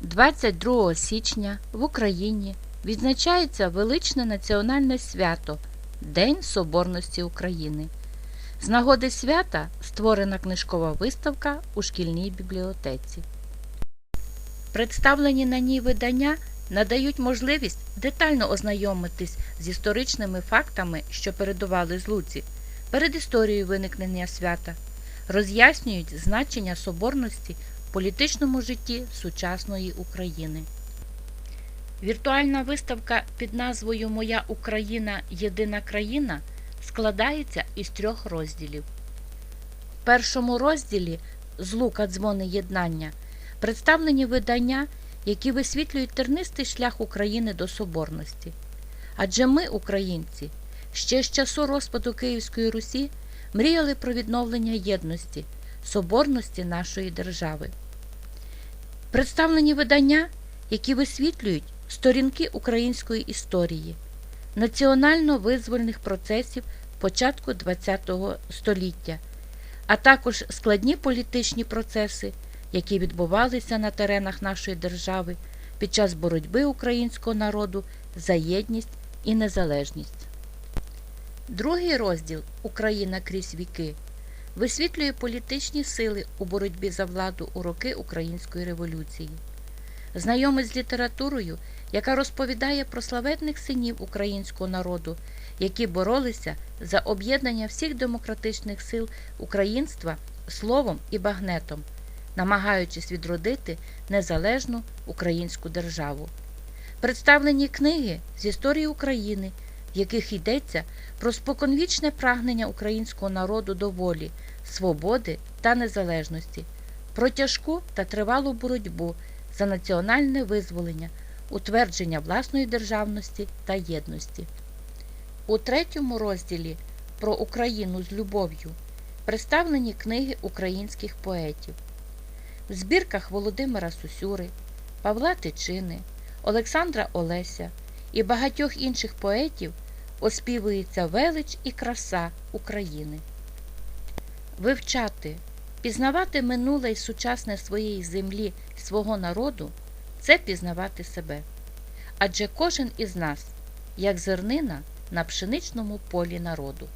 22 січня в Україні відзначається величне національне свято День Соборності України. З нагоди свята створена книжкова виставка у шкільній бібліотеці. Представлені на ній видання надають можливість детально ознайомитись з історичними фактами, що передували злуці, перед історією виникнення свята, роз'яснюють значення соборності політичному житті сучасної України. Віртуальна виставка під назвою Моя Україна Єдина країна складається із трьох розділів. В першому розділі Злука дзвони єднання представлені видання, які висвітлюють тернистий шлях України до соборності. Адже ми, українці, ще з часу розпаду Київської Русі мріяли про відновлення єдності, соборності нашої держави. Представлені видання, які висвітлюють сторінки української історії, національно-визвольних процесів початку ХХ століття, а також складні політичні процеси, які відбувалися на теренах нашої держави під час боротьби українського народу за єдність і незалежність. Другий розділ Україна крізь віки висвітлює політичні сили у боротьбі за владу у роки Української революції. Знайомий з літературою, яка розповідає про славетних синів українського народу, які боролися за об'єднання всіх демократичних сил українства словом і багнетом, намагаючись відродити незалежну українську державу. Представлені книги з історії України, в яких йдеться про споконвічне прагнення українського народу до волі, свободи та незалежності, про тяжку та тривалу боротьбу за національне визволення, утвердження власної державності та єдності. У третьому розділі про Україну з любов'ю представлені книги українських поетів. В збірках Володимира Сусюри, Павла Тичини, Олександра Олеся і багатьох інших поетів оспівується велич і краса України. Вивчати, пізнавати минуле й сучасне своєї землі свого народу це пізнавати себе. Адже кожен із нас, як зернина на пшеничному полі народу.